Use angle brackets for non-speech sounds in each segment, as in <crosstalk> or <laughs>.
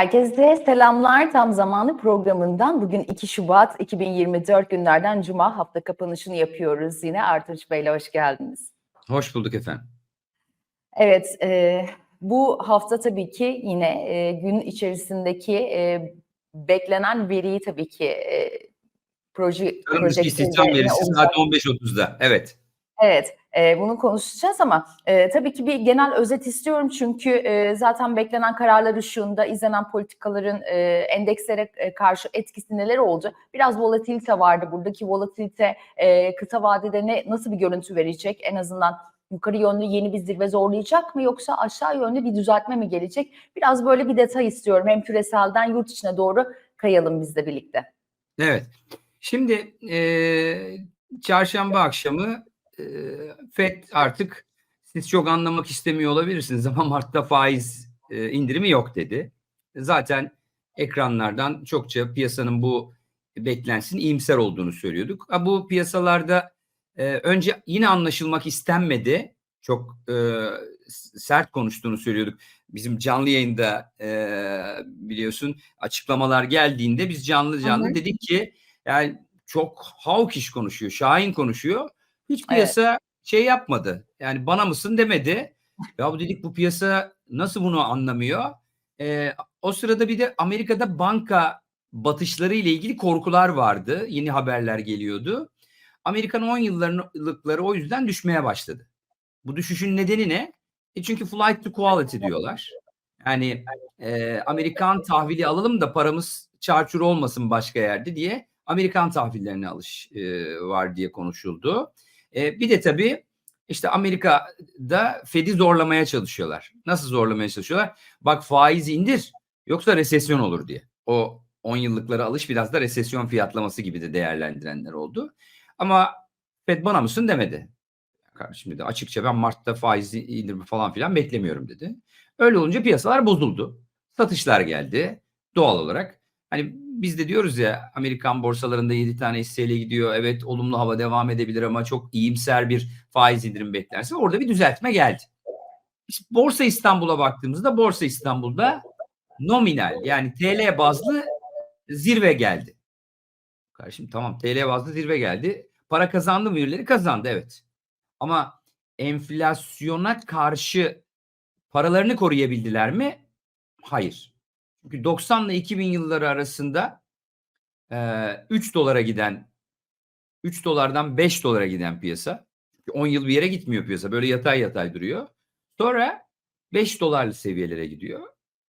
Herkese selamlar. Tam zamanı programından bugün 2 Şubat 2024 günlerden Cuma hafta kapanışını yapıyoruz. Yine Artunç Bey'le hoş geldiniz. Hoş bulduk efendim. Evet, e, bu hafta tabii ki yine e, gün içerisindeki e, beklenen veriyi tabii ki e, proje dışı istihdam verisi saat 15.30'da. Evet. Evet, e, bunu konuşacağız ama e, tabii ki bir genel özet istiyorum çünkü e, zaten beklenen kararlar ışığında izlenen politikaların e, endekslere e, karşı etkisi neler oldu? Biraz volatilite vardı. Buradaki volatilite e, kısa vadede ne nasıl bir görüntü verecek? En azından yukarı yönlü yeni bir zirve zorlayacak mı yoksa aşağı yönlü bir düzeltme mi gelecek? Biraz böyle bir detay istiyorum. Hem küreselden yurt içine doğru kayalım biz de birlikte. Evet. Şimdi e, çarşamba akşamı e, FED artık siz çok anlamak istemiyor olabilirsiniz ama <laughs> Mart'ta faiz e, indirimi yok dedi. Zaten ekranlardan çokça piyasanın bu beklentisinin iyimser olduğunu söylüyorduk. Ha, bu piyasalarda e, önce yine anlaşılmak istenmedi. Çok e, sert konuştuğunu söylüyorduk. Bizim canlı yayında e, biliyorsun açıklamalar geldiğinde biz canlı canlı hı. dedik ki yani çok hawkish konuşuyor, şahin konuşuyor. Hiç piyasa şey yapmadı. Yani bana mısın demedi. Ya bu dedik bu piyasa nasıl bunu anlamıyor? Ee, o sırada bir de Amerika'da banka batışları ile ilgili korkular vardı. Yeni haberler geliyordu. Amerikan 10 yıllıkları o yüzden düşmeye başladı. Bu düşüşün nedeni ne? E çünkü flight to quality diyorlar. Yani e, Amerikan tahvili alalım da paramız çarçur olmasın başka yerde diye Amerikan tahvillerine alış e, var diye konuşuldu. E, bir de tabii işte Amerika'da Fed'i zorlamaya çalışıyorlar. Nasıl zorlamaya çalışıyorlar? Bak faiz indir yoksa resesyon olur diye. O 10 yıllıklara alış biraz da resesyon fiyatlaması gibi de değerlendirenler oldu. Ama Fed bana mısın demedi. Kardeşim dedi açıkça ben Mart'ta faiz indirme falan filan beklemiyorum dedi. Öyle olunca piyasalar bozuldu. Satışlar geldi doğal olarak. Hani biz de diyoruz ya Amerikan borsalarında 7 tane hisseyle gidiyor. Evet olumlu hava devam edebilir ama çok iyimser bir faiz indirim beklense orada bir düzeltme geldi. Borsa İstanbul'a baktığımızda Borsa İstanbul'da nominal yani TL bazlı zirve geldi. Kardeşim tamam TL bazlı zirve geldi. Para kazandı mı birileri? Kazandı evet. Ama enflasyona karşı paralarını koruyabildiler mi? Hayır. Çünkü 90 ile 2000 yılları arasında e, 3 dolara giden 3 dolardan 5 dolara giden piyasa. Çünkü 10 yıl bir yere gitmiyor piyasa. Böyle yatay yatay duruyor. Sonra 5 dolarlı seviyelere gidiyor.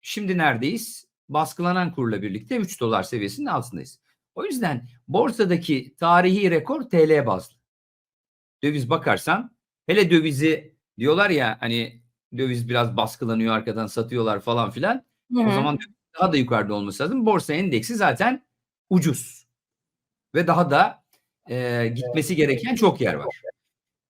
Şimdi neredeyiz? Baskılanan kurla birlikte 3 dolar seviyesinin altındayız. O yüzden borsadaki tarihi rekor TL bazlı. Döviz bakarsan hele dövizi diyorlar ya hani döviz biraz baskılanıyor arkadan satıyorlar falan filan. Hı O zaman daha da yukarıda olması lazım. Borsa endeksi zaten ucuz ve daha da e, gitmesi gereken çok yer var.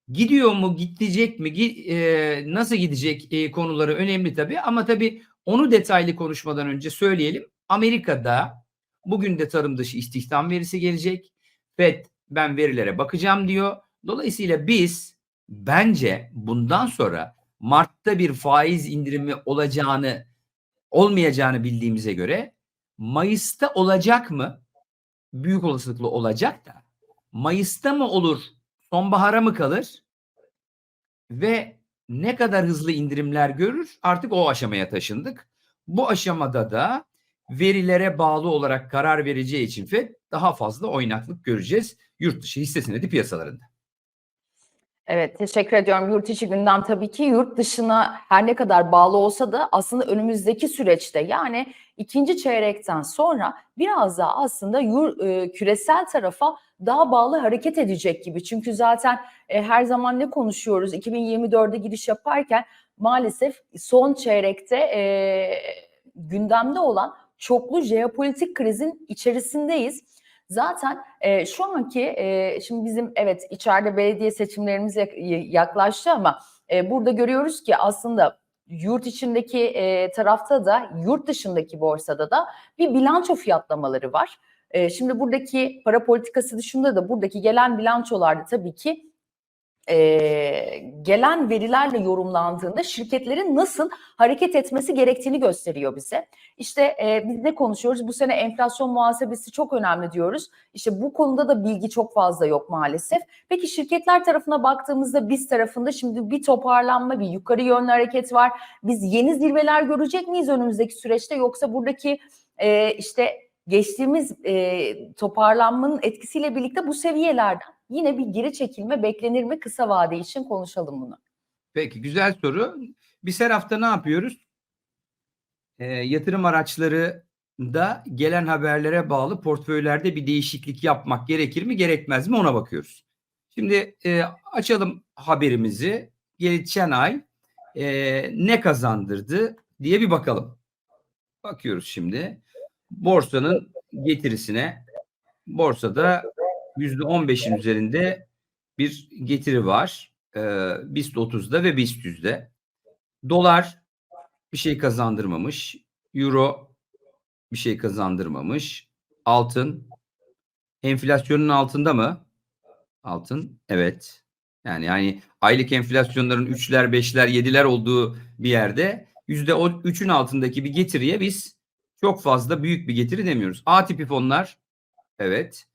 Gidiyor mu, gidecek mi, e, nasıl gidecek e, konuları önemli tabii ama tabii onu detaylı konuşmadan önce söyleyelim. Amerika'da bugün de tarım dışı istihdam verisi gelecek. FED ben verilere bakacağım diyor. Dolayısıyla biz bence bundan sonra Mart'ta bir faiz indirimi olacağını olmayacağını bildiğimize göre Mayıs'ta olacak mı? Büyük olasılıkla olacak da. Mayıs'ta mı olur? Sonbahara mı kalır? Ve ne kadar hızlı indirimler görür? Artık o aşamaya taşındık. Bu aşamada da verilere bağlı olarak karar vereceği için FED daha fazla oynaklık göreceğiz yurt dışı hisse senedi piyasalarında. Evet, teşekkür ediyorum. Yurt içi gündem tabii ki yurt dışına her ne kadar bağlı olsa da aslında önümüzdeki süreçte yani ikinci çeyrekten sonra biraz daha aslında yur, e, küresel tarafa daha bağlı hareket edecek gibi. Çünkü zaten e, her zaman ne konuşuyoruz? 2024'e giriş yaparken maalesef son çeyrekte e, gündemde olan çoklu jeopolitik krizin içerisindeyiz. Zaten e, şu anki e, şimdi bizim evet içeride belediye seçimlerimiz yak- yaklaştı ama e, burada görüyoruz ki aslında yurt içindeki e, tarafta da yurt dışındaki borsada da bir bilanço fiyatlamaları var. E, şimdi buradaki para politikası dışında da buradaki gelen bilançolarda tabii ki e, gelen verilerle yorumlandığında şirketlerin nasıl hareket etmesi gerektiğini gösteriyor bize. İşte e, biz ne konuşuyoruz? Bu sene enflasyon muhasebesi çok önemli diyoruz. İşte bu konuda da bilgi çok fazla yok maalesef. Peki şirketler tarafına baktığımızda biz tarafında şimdi bir toparlanma, bir yukarı yönlü hareket var. Biz yeni zirveler görecek miyiz önümüzdeki süreçte yoksa buradaki e, işte geçtiğimiz e, toparlanmanın etkisiyle birlikte bu seviyelerden yine bir geri çekilme beklenir mi kısa vade için konuşalım bunu. Peki güzel soru. Biz her hafta ne yapıyoruz? E, yatırım araçları da gelen haberlere bağlı portföylerde bir değişiklik yapmak gerekir mi gerekmez mi ona bakıyoruz. Şimdi e, açalım haberimizi. Geçen ay e, ne kazandırdı diye bir bakalım. Bakıyoruz şimdi. Borsanın getirisine. Borsada %15'in üzerinde bir getiri var. E, BIST 30'da ve BIST 100'de. Dolar bir şey kazandırmamış. Euro bir şey kazandırmamış. Altın enflasyonun altında mı? Altın evet. Yani yani aylık enflasyonların 3'ler, 5'ler, 7'ler olduğu bir yerde %3'ün altındaki bir getiriye biz çok fazla büyük bir getiri demiyoruz. A tipi fonlar evet.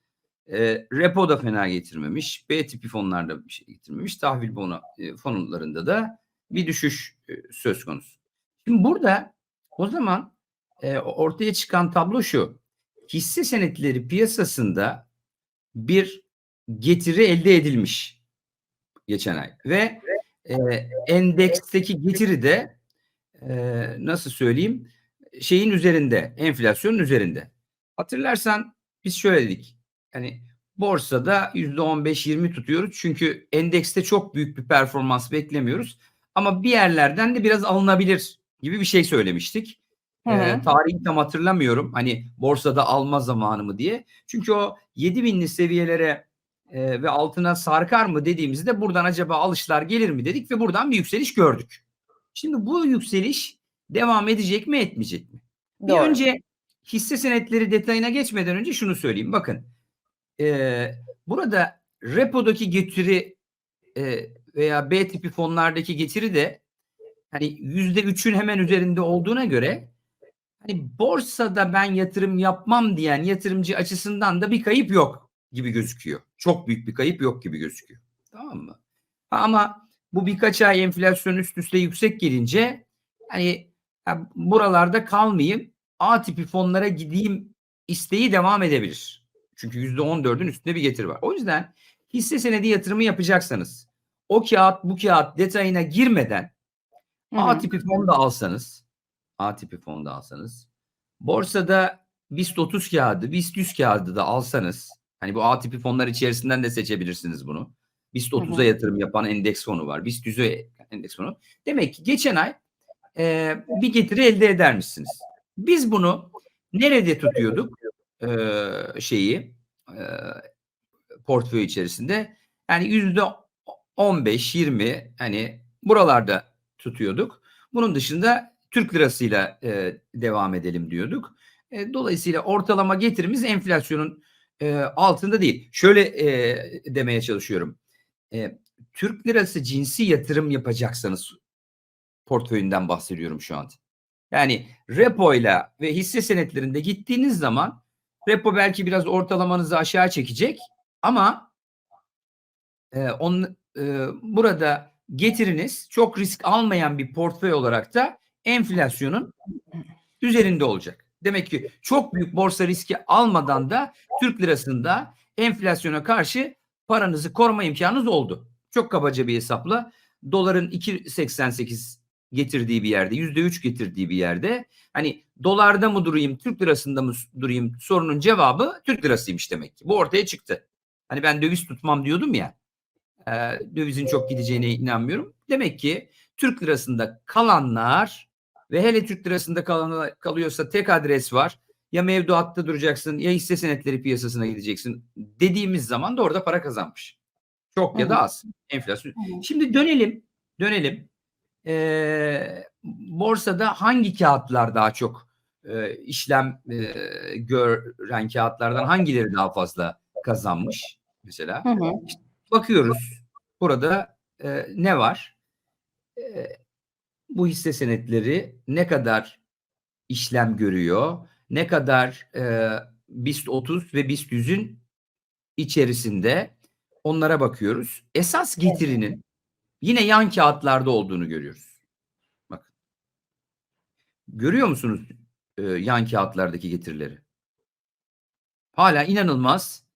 E, repo da fena getirmemiş. B tipi fonlarda bir şey getirmemiş. Tahvil fonu, e, fonlarında da bir düşüş e, söz konusu. Şimdi burada o zaman e, ortaya çıkan tablo şu. Hisse senetleri piyasasında bir getiri elde edilmiş geçen ay ve e, endeksteki getiri de e, nasıl söyleyeyim şeyin üzerinde enflasyonun üzerinde. Hatırlarsan biz şöyle dedik. Yani borsada %15-20 tutuyoruz çünkü endekste çok büyük bir performans beklemiyoruz. Ama bir yerlerden de biraz alınabilir gibi bir şey söylemiştik. Hı hı. Ee, tarihi tam hatırlamıyorum. Hani borsada alma zamanı mı diye. Çünkü o 7000'li seviyelere e, ve altına sarkar mı dediğimizde buradan acaba alışlar gelir mi dedik ve buradan bir yükseliş gördük. Şimdi bu yükseliş devam edecek mi etmeyecek mi? Bir Doğru. önce hisse senetleri detayına geçmeden önce şunu söyleyeyim. Bakın e, burada repodaki getiri e, veya B tipi fonlardaki getiri de hani yüzde üçün hemen üzerinde olduğuna göre hani borsada ben yatırım yapmam diyen yatırımcı açısından da bir kayıp yok gibi gözüküyor. Çok büyük bir kayıp yok gibi gözüküyor. Tamam mı? Ama bu birkaç ay enflasyon üst üste yüksek gelince hani ha, buralarda kalmayayım A tipi fonlara gideyim isteği devam edebilir. Çünkü %14'ün üstünde bir getiri var. O yüzden hisse senedi yatırımı yapacaksanız o kağıt bu kağıt detayına girmeden Hı A tipi fon da alsanız A tipi fon da alsanız borsada BIST 30 kağıdı, BIST 100 kağıdı da alsanız hani bu A tipi fonlar içerisinden de seçebilirsiniz bunu. BIST Hı hı. 30'a yatırım yapan endeks fonu var. BIST 100'e endeks fonu. Demek ki geçen ay e, bir getiri elde edermişsiniz. Biz bunu nerede tutuyorduk? E, şeyi e, portföy içerisinde yani yüzde 15-20 hani buralarda tutuyorduk. Bunun dışında Türk lirasıyla e, devam edelim diyorduk. E, dolayısıyla ortalama getirimiz enflasyonun e, altında değil. Şöyle e, demeye çalışıyorum. E, Türk lirası cinsi yatırım yapacaksanız portföyünden bahsediyorum şu an. Yani repo ile ve hisse senetlerinde gittiğiniz zaman repo belki biraz ortalamanızı aşağı çekecek ama e, on, e, burada getiriniz çok risk almayan bir portföy olarak da enflasyonun üzerinde olacak. Demek ki çok büyük borsa riski almadan da Türk lirasında enflasyona karşı paranızı koruma imkanınız oldu. Çok kabaca bir hesapla doların 2.88 getirdiği bir yerde, %3 getirdiği bir yerde hani dolarda mı durayım, Türk lirasında mı durayım sorunun cevabı Türk lirasıymış demek ki. Bu ortaya çıktı. Hani ben döviz tutmam diyordum ya. e, dövizin çok gideceğine inanmıyorum. Demek ki Türk lirasında kalanlar ve hele Türk lirasında kalan, kalıyorsa tek adres var. Ya mevduatta duracaksın ya hisse senetleri piyasasına gideceksin dediğimiz zaman da orada para kazanmış. Çok ya da az enflasyon. Şimdi dönelim, dönelim. Ee, borsada hangi kağıtlar daha çok e, işlem e, gören kağıtlardan hangileri daha fazla kazanmış mesela? Hı hı. Bakıyoruz burada e, ne var? E, bu hisse senetleri ne kadar işlem görüyor? Ne kadar e, BIST 30 ve BIST 100'ün içerisinde onlara bakıyoruz. Esas getirinin yine yan kağıtlarda olduğunu görüyoruz. Bakın. Görüyor musunuz e, yan kağıtlardaki getirileri? Hala inanılmaz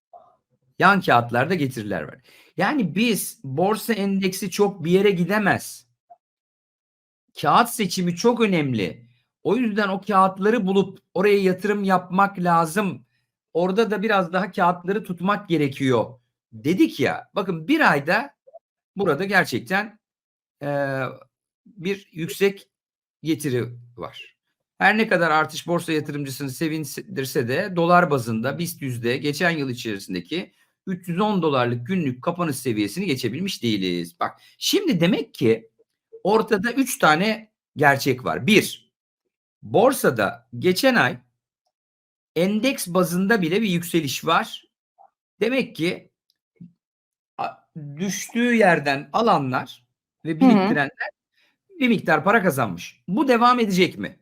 yan kağıtlarda getiriler var. Yani biz borsa endeksi çok bir yere gidemez. Kağıt seçimi çok önemli. O yüzden o kağıtları bulup oraya yatırım yapmak lazım. Orada da biraz daha kağıtları tutmak gerekiyor. Dedik ya bakın bir ayda burada gerçekten e, bir yüksek getiri var. Her ne kadar artış borsa yatırımcısını sevindirse de dolar bazında BIST yüzde geçen yıl içerisindeki 310 dolarlık günlük kapanış seviyesini geçebilmiş değiliz. Bak şimdi demek ki ortada 3 tane gerçek var. Bir, borsada geçen ay endeks bazında bile bir yükseliş var. Demek ki düştüğü yerden alanlar ve biriktirenler bir miktar para kazanmış. Bu devam edecek mi?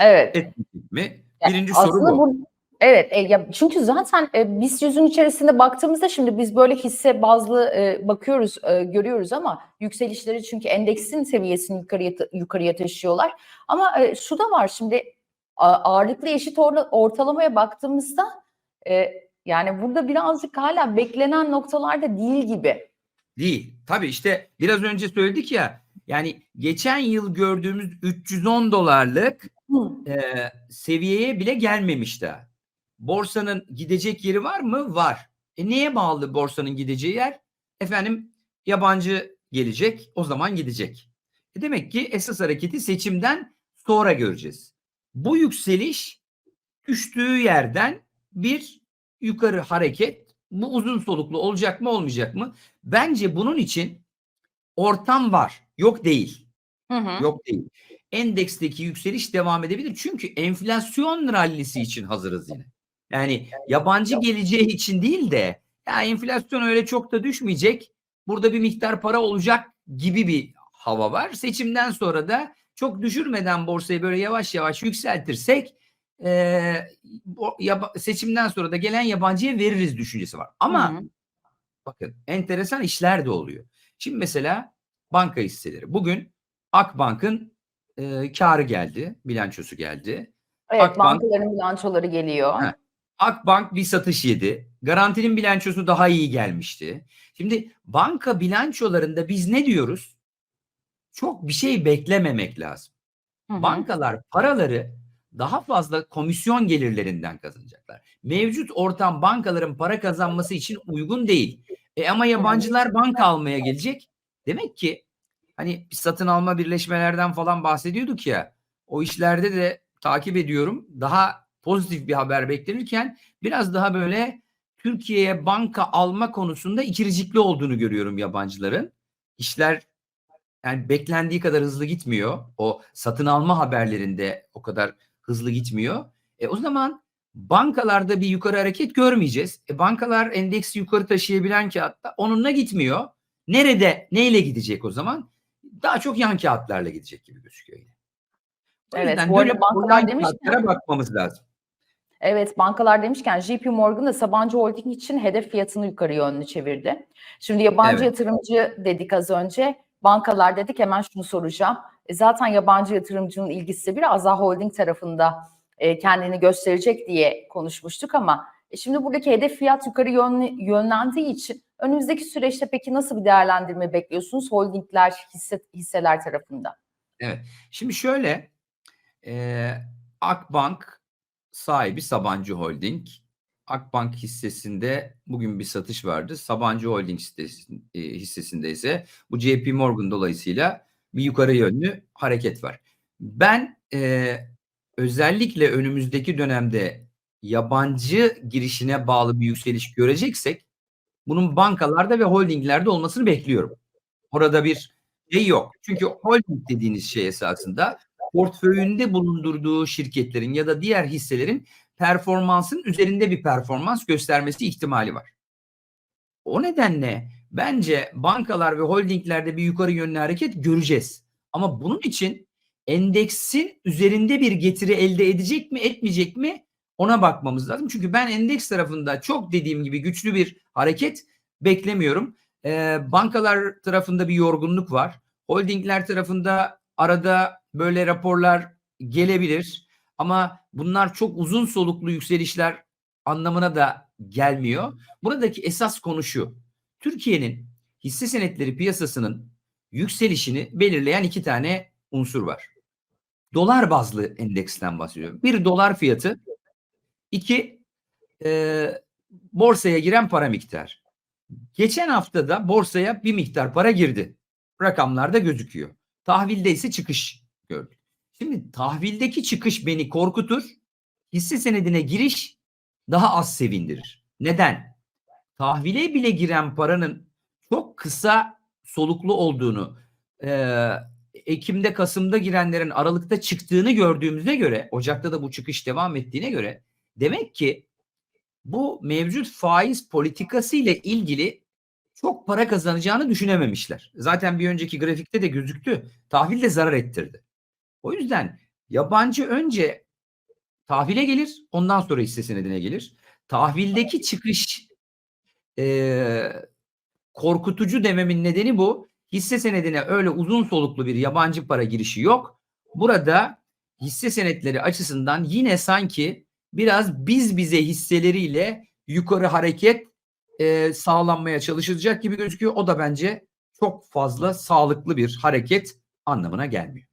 Evet. Etmeyecek mi? Yani Birinci soru aslında bu. Evet, e, ya çünkü zaten e, BIST yüzün içerisinde baktığımızda şimdi biz böyle hisse bazlı e, bakıyoruz, e, görüyoruz ama yükselişleri çünkü endeksin seviyesini yukarıya yukarıya taşıyorlar. Ama e, şu da var şimdi ağırlıklı eşit ortalamaya baktığımızda e, yani burada birazcık hala beklenen noktalarda değil gibi. Değil. Tabii işte biraz önce söyledik ya yani geçen yıl gördüğümüz 310 dolarlık Hı. e, seviyeye bile gelmemiş daha. Borsanın gidecek yeri var mı? Var. E neye bağlı borsanın gideceği yer? Efendim yabancı gelecek o zaman gidecek. E demek ki esas hareketi seçimden sonra göreceğiz. Bu yükseliş düştüğü yerden bir yukarı hareket bu uzun soluklu olacak mı olmayacak mı? Bence bunun için ortam var. Yok değil. Hı hı. Yok değil. Endeksteki yükseliş devam edebilir. Çünkü enflasyon rallisi için hazırız yine. Yani yabancı geleceği için değil de ya enflasyon öyle çok da düşmeyecek. Burada bir miktar para olacak gibi bir hava var. Seçimden sonra da çok düşürmeden borsayı böyle yavaş yavaş yükseltirsek e, o yaba- seçimden sonra da gelen yabancıya veririz düşüncesi var. Ama Hı hı. bakın enteresan işler de oluyor. Şimdi mesela banka hisseleri. Bugün Akbank'ın e, karı geldi, bilançosu geldi. Evet, Akbank- bankaların bilançoları geliyor. Heh. Akbank bir satış yedi. Garantinin bilançosu daha iyi gelmişti. Şimdi banka bilançolarında biz ne diyoruz? Çok bir şey beklememek lazım. Hı hı. Bankalar paraları daha fazla komisyon gelirlerinden kazanacaklar. Mevcut ortam bankaların para kazanması için uygun değil. E ama yabancılar banka almaya gelecek. Demek ki hani satın alma birleşmelerden falan bahsediyorduk ya. O işlerde de takip ediyorum. Daha pozitif bir haber beklenirken biraz daha böyle Türkiye'ye banka alma konusunda ikircikli olduğunu görüyorum yabancıların. İşler yani beklendiği kadar hızlı gitmiyor. O satın alma haberlerinde o kadar hızlı gitmiyor. E o zaman bankalarda bir yukarı hareket görmeyeceğiz. E bankalar endeksi yukarı taşıyabilen kağıtta onunla gitmiyor. Nerede neyle gidecek o zaman? Daha çok yan kağıtlarla gidecek gibi gözüküyor yine. O Evet, bu arada bankalar demişken- bakmamız lazım. Evet bankalar demişken JP Morgan da Sabancı Holding için hedef fiyatını yukarı yönlü çevirdi. Şimdi yabancı Evet. yatırımcı dedik az önce. Bankalar dedik hemen şunu soracağım. E, zaten yabancı yatırımcının ilgisi biraz daha holding tarafında e, kendini gösterecek diye konuşmuştuk ama e, şimdi buradaki hedef fiyat yukarı yönlü, yönlendiği için önümüzdeki süreçte peki nasıl bir değerlendirme bekliyorsunuz holdingler, hisse, hisseler tarafında? Şimdi şöyle e, Akbank sahibi Sabancı Holding. Akbank hissesinde bugün bir satış vardı. Sabancı Holding hissesi- hissesinde ise bu JP Morgan dolayısıyla bir yukarı yönlü hareket var. Ben e, özellikle önümüzdeki dönemde yabancı girişine bağlı bir yükseliş göreceksek bunun bankalarda ve holdinglerde olmasını bekliyorum. Orada bir şey yok. Çünkü holding dediğiniz şey esasında portföyünde bulundurduğu şirketlerin ya da diğer hisselerin performansın üzerinde bir performans göstermesi ihtimali var. O nedenle bence bankalar ve holdinglerde bir yukarı yönlü hareket göreceğiz. Ama bunun için endeksin üzerinde bir getiri elde edecek mi etmeyecek mi ona bakmamız lazım. Çünkü ben endeks tarafında çok dediğim gibi güçlü bir hareket beklemiyorum. Ee, bankalar tarafında bir yorgunluk var. Holdingler tarafında arada böyle raporlar gelebilir. Ama bunlar çok uzun soluklu yükselişler anlamına da gelmiyor. Buradaki esas konu şu. Türkiye'nin hisse senetleri piyasasının yükselişini belirleyen iki tane unsur var. Dolar bazlı endeksten bahsediyorum. Bir dolar fiyatı, iki e, borsaya giren para miktarı. Geçen haftada borsaya bir miktar para girdi. Rakamlarda gözüküyor. Tahvilde ise çıkış gördük. Şimdi tahvildeki çıkış beni korkutur. Hisse senedine giriş daha az sevindirir. Neden? Tahvile bile giren paranın çok kısa soluklu olduğunu, e, Ekim'de, Kasım'da girenlerin Aralık'ta çıktığını gördüğümüze göre, Ocak'ta da bu çıkış devam ettiğine göre demek ki bu mevcut faiz politikası ile ilgili çok para kazanacağını düşünememişler. Zaten bir önceki grafikte de gözüktü. Tahvil de zarar ettirdi. O yüzden yabancı önce tahvile gelir, ondan sonra hisse senedine gelir. Tahvildeki çıkış e, korkutucu dememin nedeni bu. Hisse senedine öyle uzun soluklu bir yabancı para girişi yok. Burada hisse senetleri açısından yine sanki biraz biz bize hisseleriyle yukarı hareket e, sağlanmaya çalışılacak gibi gözüküyor. O da bence çok fazla sağlıklı bir hareket anlamına gelmiyor.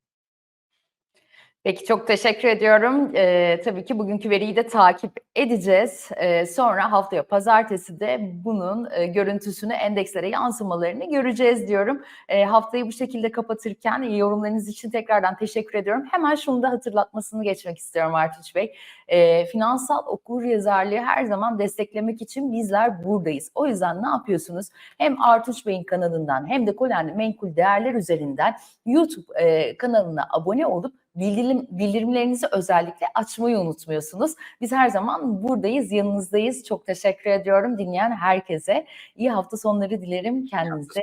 Peki çok teşekkür ediyorum. Ee, tabii ki bugünkü veriyi de takip edeceğiz. Ee, sonra haftaya pazartesi de bunun e, görüntüsünü endekslere yansımalarını göreceğiz diyorum. E, haftayı bu şekilde kapatırken yorumlarınız için tekrardan teşekkür ediyorum. Hemen şunu da hatırlatmasını geçmek istiyorum Artuç Bey. E, finansal okur yazarlığı her zaman desteklemek için bizler buradayız. O yüzden ne yapıyorsunuz? Hem Artuç Bey'in kanalından hem de Kolenli Menkul Değerler üzerinden YouTube e, kanalına abone olup bildirim, bildirimlerinizi özellikle açmayı unutmuyorsunuz. Biz her zaman buradayız, yanınızdayız. Çok teşekkür ediyorum dinleyen herkese. İyi hafta sonları dilerim kendinize.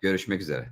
Görüşmek üzere.